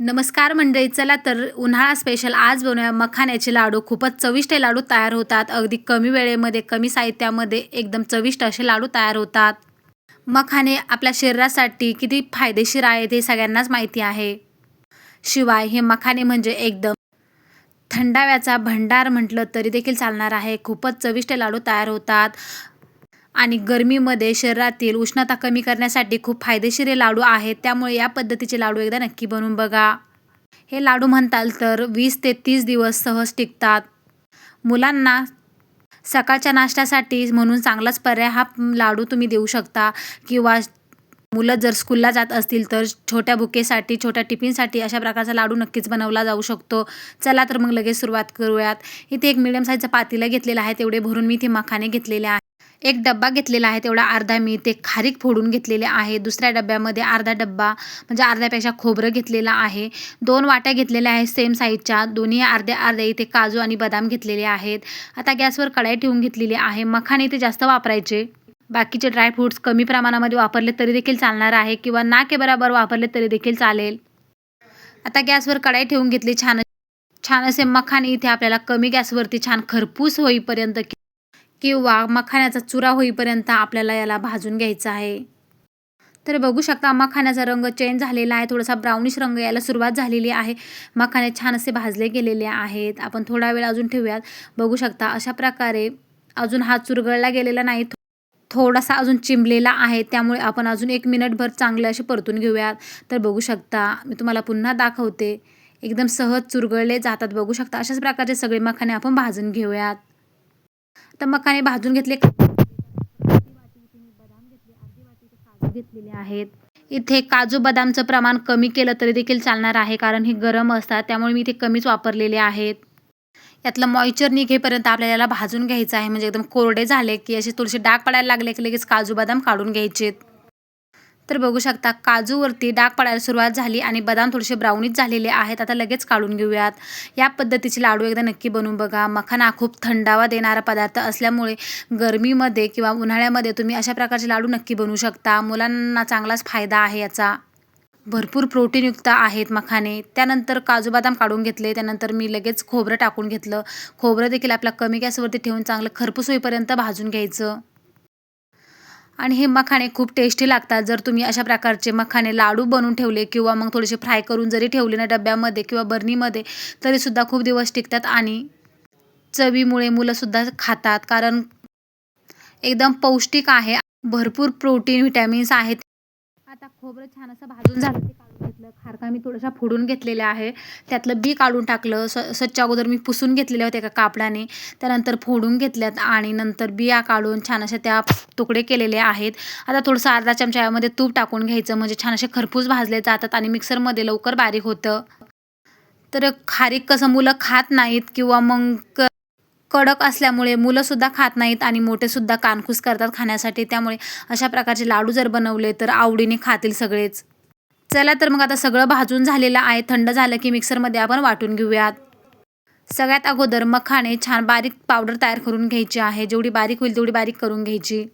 नमस्कार मंडळी चला तर उन्हाळा स्पेशल आज बनवूया मखाण्याचे लाडू. खूपच चविष्ट हे लाडू तयार होतात. अगदी कमी वेळेमध्ये कमी साहित्यामध्ये एकदम चविष्ट असे लाडू तयार होतात. मखाणे आपल्या शरीरासाठी किती फायदेशीर आहेत हे सगळ्यांनाच माहिती आहे. शिवाय हे मखाणे म्हणजे एकदम थंडाव्याचा भंडार म्हटलं तरी देखील चालणार आहे. खूपच चविष्ट लाडू तयार होतात. आणि गरमीमध्ये शरीरातील उष्णता कमी करण्यासाठी खूप फायदेशीर हे लाडू आहेत. त्यामुळे या पद्धतीचे लाडू एकदा नक्की बनवून बघा. हे लाडू म्हणताल तर वीस ते तीस दिवस सहज टिकतात. मुलांना सकाळच्या नाश्त्यासाठी म्हणून चांगलाच पर्याय हा लाडू तुम्ही देऊ शकता. किंवा मुलं जर स्कूलला जात असतील तर छोट्या बुकेसाठी छोट्या टिफिनसाठी अशा प्रकारचा लाडू नक्कीच बनवला जाऊ शकतो. चला तर मग लगेच सुरुवात करूयात. इथे एक मिडियम साईजचा पातीला घेतलेलं आहे. तेवढे भरून मी इथे मखाने घेतलेले आहे एक डब्बा घेतलेला आहे तेवढा अर्धा मी ते खारीक फोडून घेतलेले आहे. दुसऱ्या डब्यामध्ये अर्धा डब्बा म्हणजे अर्ध्यापेक्षा खोबरं घेतलेलं आहे. दोन वाट्या घेतलेल्या आहेत सेम साईजच्या दोन्ही अर्ध्या अर्ध्या इथे काजू आणि बदाम घेतलेले आहेत. आता गॅसवर कढाई ठेवून घेतलेली आहे. मखाने इथे जास्त वापरायचे. बाकीचे ड्रायफ्रूट्स कमी प्रमाणामध्ये वापरले तरी देखील चालणार आहे किंवा नाके बरोबर वापरले तरी देखील चालेल. आता गॅसवर कढाई ठेवून घेतली. छान छान असे मखाने इथे आपल्याला कमी गॅसवरती छान खरपूस होईपर्यंत किंवा मखाण्याचा चुरा होईपर्यंत आपल्याला याला भाजून घ्यायचा आहे. तर बघू शकता मखाण्याचा रंग चेंज झालेला आहे. थोडासा ब्राउनिश रंग यायला सुरुवात झालेली आहे. मखाने छान असे भाजले गेलेले आहेत. आपण थोडा वेळ अजून ठेवूयात. बघू शकता अशा प्रकारे अजून हा चुरगळला गेलेला नाही. थोडासा अजून चिंबलेला आहे. त्यामुळे आपण अजून एक मिनिटभर चांगले असे परतून घेऊयात. तर बघू शकता मी तुम्हाला पुन्हा दाखवते. एकदम सहज चुरगळले जातात. बघू शकता अशाच प्रकारचे सगळे मखाने आपण भाजून घेऊयात. तर मखाने भाजून घेतले? घेतलेले आहेत इथे काजू बदामचं प्रमाण कमी केलं तरी देखील चालणार आहे कारण हे गरम असतात त्यामुळे मी इथे कमीच वापरलेले आहेत. यातलं मॉइचर निघेपर्यंत आपल्याला याला भाजून घ्यायचं आहे म्हणजे एकदम कोरडे झाले की असे थोडेसे डाग पडायला लागले की लगेच काजू बदाम काढून घ्यायचेत. तर बघू शकता काजूवरती डाग पडायला सुरुवात झाली आणि बदाम थोडेसे ब्राऊनीच झालेले आहेत. आता लगेच काढून घेऊयात. या पद्धतीचे लाडू एकदा नक्की बनवून बघा. मखाना खूप थंडावा देणारा पदार्थ असल्यामुळे गरमीमध्ये किंवा उन्हाळ्यामध्ये तुम्ही अशा प्रकारचे लाडू नक्की बनवू शकता. मुलांना चांगलाच फायदा आहे याचा. भरपूर प्रोटीनयुक्त आहेत मखाने. त्यानंतर काजू बदाम काढून घेतले. त्यानंतर मी लगेच खोबरं टाकून घेतलं. खोबरं देखील आपला कमी गॅसवरती ठेवून चांगलं खरपूस होईपर्यंत भाजून घ्यायचं. आणि हे मखाणे खूप टेस्टी लागतात. जर तुम्ही अशा प्रकारचे मखाणे लाडू बनवून ठेवले किंवा मग थोडेसे फ्राय करून जरी ठेवले ना डब्यामध्ये किंवा बर्नीमध्ये तरीसुद्धा खूप दिवस टिकतात आणि चवीमुळे मुलंसुद्धा खातात. कारण एकदम पौष्टिक आहे. भरपूर प्रोटीन व्हिटॅमिन्स आहेत. आता खोबरं छान असं भाजून झालं घेतलं. खारका मी थोड्याशा फोडून घेतलेल्या आहे. त्यातलं बी काढून टाकलं. स स्वच्छ अगोदर मी पुसून घेतलेल्या होते एका कापडाने. त्यानंतर फोडून घेतल्यात आणि नंतर बिया काढून छान अशा त्या तुकडे केलेले आहेत. आता थोडंसं अर्धा चमचा यामध्ये तूप टाकून घ्यायचं. म्हणजे छान असे खरपूस भाजले जातात आणि मिक्सरमध्ये लवकर बारीक होतं. तर खारीक कसं मुलं खात नाहीत किंवा मग कडक असल्यामुळे मुलंसुद्धा खात नाहीत आणि मोठेसुद्धा कानखूस करतात खाण्यासाठी. त्यामुळे अशा प्रकारचे लाडू जर बनवले तर आवडीने खातील सगळेच. चला तर मग आता सगळं भाजून झालेलं आहे. थंड झालं की मिक्सरमध्ये आपण वाटून घेऊयात. सगळ्यात अगोदर मखाने छान बारीक पावडर तयार करून घ्यायची आहे. जेवढी बारीक होईल तेवढी बारीक करून घ्यायची.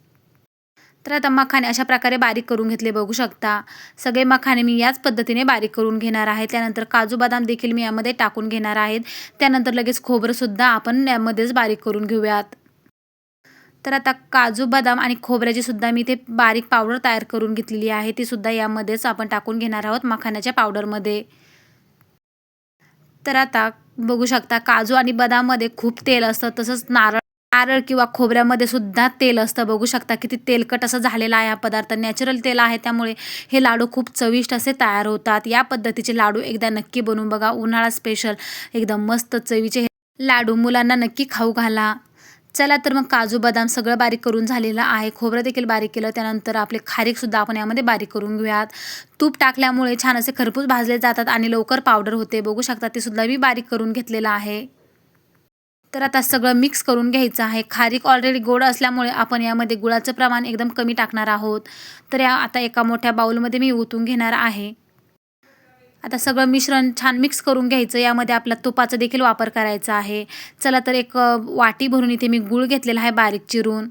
तर आता मखाने अशा प्रकारे बारीक करून घेतले बघू शकता. सगळे मखाने मी याच पद्धतीने बारीक करून घेणार आहे. त्यानंतर काजू बदाम देखील मी यामध्ये टाकून घेणार आहेत त्यानंतर लगेच खोबरंसुद्धा आपण यामध्येच बारीक करून घेऊयात. तर आता काजू बदाम आणि खोबऱ्याची सुद्धा मी ते बारीक पावडर तयार करून घेतलेली आहे. ती सुद्धा यामध्येच आपण टाकून घेणार आहोत मखाण्याच्या पावडरमध्ये. तर आता बघू शकता काजू आणि बदाममध्ये खूप तेल असतं. तसंच नारळ नारळ किंवा खोबऱ्यामध्ये सुद्धा तेल असतं. बघू शकता किती तेलकट असं झालेलं आहे हा पदार्थ. नॅचरल तेल आहे त्यामुळे हे लाडू खूप चविष्ट असे तयार होतात. या पद्धतीचे लाडू एकदा नक्की बनवून बघा. उन्हाळा स्पेशल एकदम मस्त चवीचे लाडू. मुलांना नक्की खाऊ घाला. चला तर मग काजू बदाम सगळं बारीक करून झालेलं आहे. खोबरं देखील बारीक केलं. त्यानंतर आपले खारीकसुद्धा आपण यामध्ये बारीक करून घेऊयात. तूप टाकल्यामुळे छान असे खरपूस भाजले जातात आणि लवकर पावडर होते. बघू शकता ते सुद्धा मी बारीक करून घेतलेलं आहे. तर आता सगळं मिक्स करून घ्यायचं आहे. खारीक ऑलरेडी गोड असल्यामुळे आपण यामध्ये गुळाचं प्रमाण एकदम कमी टाकणार आहोत. तर या आता एका मोठ्या बाऊलमध्ये मी ओतून घेणार आहे. आता सगळं मिश्रण छान मिक्स करून घ्यायचं. यामध्ये आपला तुपाचा देखील वापर करायचा आहे. चला तर एक वाटी भरून इथे मी गूळ घेतलेला आहे बारीक चिरून.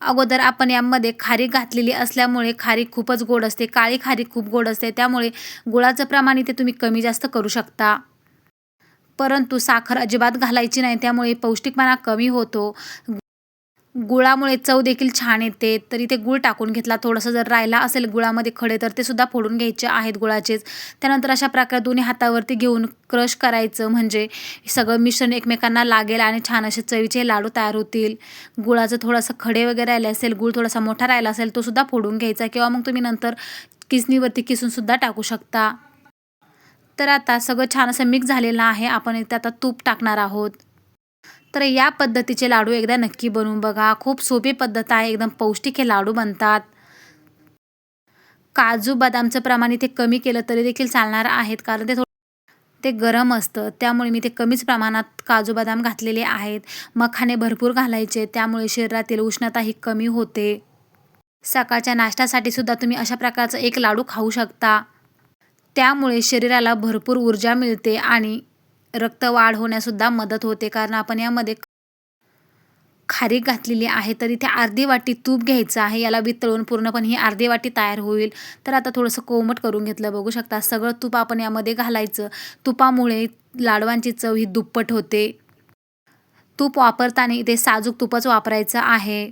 अगोदर आपण यामध्ये खारीक घातलेली असल्यामुळे खारीक खूपच गोड असते. काळी खारीक खूप गोड असते. त्यामुळे गुळाचं प्रमाण इथे तुम्ही कमी जास्त करू शकता. परंतु साखर अजिबात घालायची नाही. त्यामुळे पौष्टिकपणा कमी होतो. गुळामुळे चव देखील छान येते. तर इथे गुळ टाकून घेतला थोडंसं जर राहिला असेल गुळामध्ये खडे तर ते सुद्धा फोडून घ्यायचे आहेत गुळाचेच. त्यानंतर अशा प्रकारे दोन्ही हातावरती घेऊन क्रश करायचं. म्हणजे सगळं मिश्रण एकमेकांना लागेल आणि छान असे चवीचे लाडू तयार होतील. गुळाचं थोडंसं खडे वगैरे राहिले असेल गुळ थोडासा मोठा राहिला असेल तो सुद्धा फोडून घ्यायचा. किंवा मग तुम्ही नंतर किसणीवरती किसूनसुद्धा टाकू शकता. तर आता सगळं छान असं मिक्स झालेलं आहे. आपण इथे आता तूप टाकणार आहोत. तर या पद्धतीचे लाडू एकदा नक्की बनवून बघा. खूप सोपी पद्धत आहे. एकदम पौष्टिक हे लाडू बनतात. काजू बदामचं प्रमाण इथे कमी केलं तरी देखील चालणार आहेत. कारण ते थोडं ते गरम असतं. त्यामुळे मी ते कमीच प्रमाणात काजू बदाम घातलेले आहेत. मखाने भरपूर घालायचे. त्यामुळे शरीरातील उष्णताही कमी होते. सकाळच्या नाश्त्यासाठी सुद्धा तुम्ही अशा प्रकारचा एक लाडू खाऊ शकता. त्यामुळे शरीराला भरपूर ऊर्जा मिळते आणि रक्तवाढ होण्यासुद्धा मदत होते. कारण आपण यामध्ये खारीक घातलेली आहे तर इथे अर्धी वाटी तूप घ्यायचं आहे. याला वितळून पूर्णपणे ही अर्धी वाटी तयार होईल. तर आता थोडंसं कोमट करून घेतलं बघू शकता. सगळं तूप आपण यामध्ये घालायचं. तुपामुळे लाडवांची चव ही दुप्पट होते. तूप वापरताना इथे साजूक तूपच वापरायचं आहे.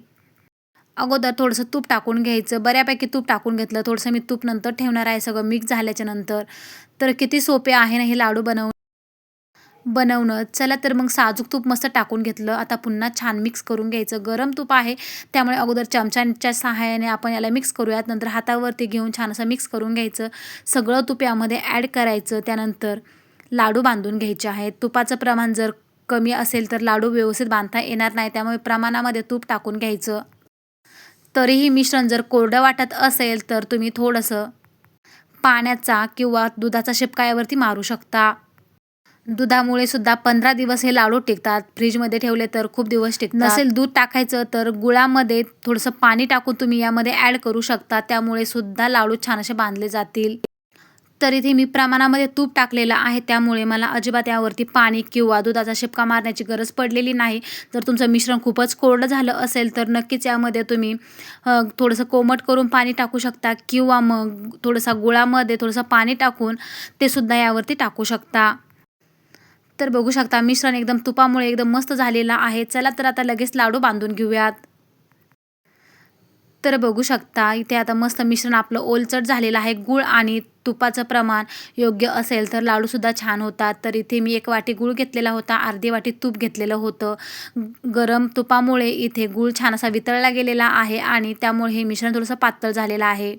अगोदर थोडंसं तूप टाकून घ्यायचं. बऱ्यापैकी तूप टाकून घेतलं. थोडंसं मी तूप नंतर ठेवणार आहे. सगळं मिक्स झाल्याच्यानंतर. तर किती सोपे आहे ना हे लाडू बनवून बनवणं. चला तर मग साजूक तूप मस्त टाकून घेतलं. आता पुन्हा छान मिक्स करून घ्यायचं. गरम तूप आहे. त्यामुळे अगोदर चमच्यांच्या सहाय्याने आपण याला मिक्स करूयात. नंतर हातावरती घेऊन छान असं मिक्स करून घ्यायचं. सगळं तूप यामध्ये ॲड करायचं. त्यानंतर लाडू बांधून घ्यायचे आहेत. तुपाचं प्रमाण जर कमी असेल तर लाडू व्यवस्थित बांधता येणार नाही. त्यामुळे प्रमाणामध्ये तूप टाकून घ्यायचं. तरीही मिश्रण जर कोरडं वाटत असेल तर तुम्ही थोडंसं पाण्याचा किंवा दुधाचा शिपकायावरती मारू शकता. दुधामुळे सुद्धा पंधरा दिवस हे लाडू टिकतात. फ्रीजमध्ये ठेवले तर खूप दिवस टिकतात. नसेल दूध टाकायचं तर गुळामध्ये थोडंसं पाणी टाकून तुम्ही यामध्ये ॲड करू शकता. त्यामुळे सुद्धा लाडू छान असे बांधले जातील. तर इथे मी प्रमाणामध्ये तूप टाकलेलं आहे. त्यामुळे मला अजिबात यावरती पाणी किंवा दुधाचा शिपका मारण्याची गरज पडलेली नाही. जर तुमचं मिश्रण खूपच कोरडं झालं असेल तर नक्कीच यामध्ये तुम्ही थोडंसं कोमट करून पाणी टाकू शकता किंवा मग थोडंसं गुळामध्ये थोडंसं पाणी टाकून ते सुद्धा यावरती टाकू शकता. तर बघू शकता मिश्रण एकदम तुपामुळे एकदम मस्त झालेला आहे. चला तर आता लगेच लाडू बांधून घेऊयात. तर बघू शकता इथे आता मस्त मिश्रण आपलं ओलचट झालेलं आहे. गूळ आणि तुपाचं प्रमाण योग्य असेल तर लाडूसुद्धा छान होतात. तर इथे मी एक वाटी गूळ घेतलेला होता अर्धी वाटी तूप घेतलेलं होतं. गरम तुपामुळे इथे गूळ छान असा वितळला गेलेला आहे आणि त्यामुळे हे मिश्रण थोडंसं पातळ झालेलं आहे.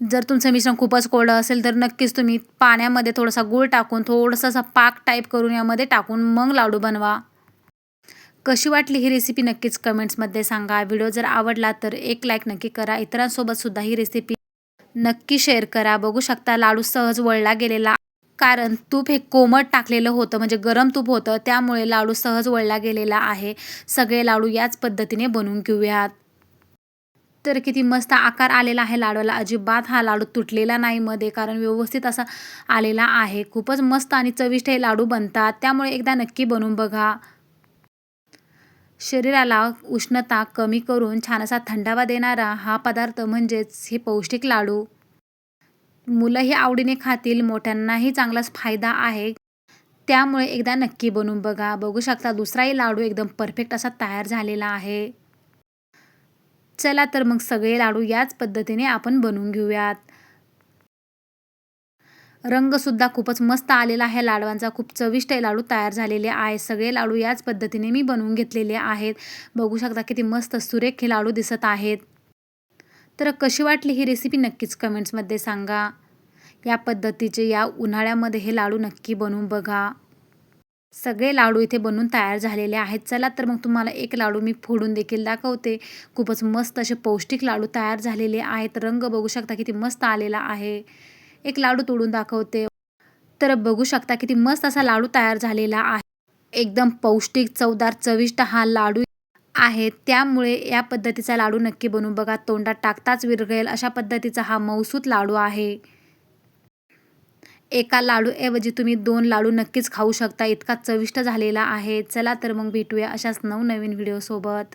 जर तुमचं मिश्रण खूपच कोरडं असेल तर नक्कीच तुम्ही पाण्यामध्ये थोडासा गूळ टाकून थोडंसं असा पाक टाईप करून यामध्ये टाकून मग लाडू बनवा. कशी वाटली ही रेसिपी नक्कीच कमेंट्समध्ये सांगा. व्हिडिओ जर आवडला तर एक लाईक नक्की करा. इतरांसोबतसुद्धा ही रेसिपी नक्की शेअर करा. बघू शकता लाडू सहज वळला गेलेला कारण तूप हे कोमट टाकलेलं होतं म्हणजे गरम तूप होतं त्यामुळे लाडू सहज वळला गेलेला आहे. सगळे लाडू याच पद्धतीने बनवून घेऊयात. तर किती मस्त आकार आलेला आहे लाडूला अजिबात हा लाडू तुटलेला नाही मध्ये कारण व्यवस्थित असा आलेला आहे. खूपच मस्त आणि चविष्ट हे लाडू बनतात. त्यामुळे एकदा नक्की बनवून बघा. शरीराला उष्णता कमी करून छान असा थंडावा देणारा हा पदार्थ म्हणजेच हे पौष्टिक लाडू. मुलंही आवडीने खातील मोठ्यांनाही चांगलाच फायदा आहे. त्यामुळे एकदा नक्की बनवून बघा. बघू शकता दुसराही लाडू एकदम परफेक्ट असा तयार झालेला आहे. चला तर मग सगळे लाडू याच पद्धतीने आपण बनवून घेऊयात. रंगसुद्धा खूपच मस्त आलेला आहे. लाडवांचा खूप चविष्ट लाडू तयार झालेले आहे सगळे लाडू याच पद्धतीने मी बनवून घेतलेले आहेत. बघू शकता किती मस्त सुरेख हे लाडू दिसत आहेत. तर कशी वाटली ही रेसिपी नक्कीच कमेंट्समध्ये सांगा. या पद्धतीचे या उन्हाळ्यामध्ये हे लाडू नक्की बनवून बघा. सगळे लाडू इथे बनवून तयार झालेले आहेत. चला तर मग तुम्हाला एक लाडू मी फोडून देखील दाखवते. खूपच मस्त असे पौष्टिक लाडू तयार झालेले आहेत. रंग बघू शकता किती मस्त आलेला आहे. एक लाडू तोडून दाखवते. तर बघू शकता किती मस्त असा लाडू तयार झालेला आहे. एकदम पौष्टिक चवदार चविष्ट हा लाडू आहे. त्यामुळे या पद्धतीचा लाडू नक्की बनवून बघा. तोंडात टाकताच विरघळेल. अशा पद्धतीचा हा मौसूत लाडू आहे. एका लाडूऐवजी तुम्ही दोन लाडू नक्कीच खाऊ शकता. इतका चविष्ट झालेला आहे. चला तर मग भेटूया अशाच नवनवीन व्हिडिओसोबत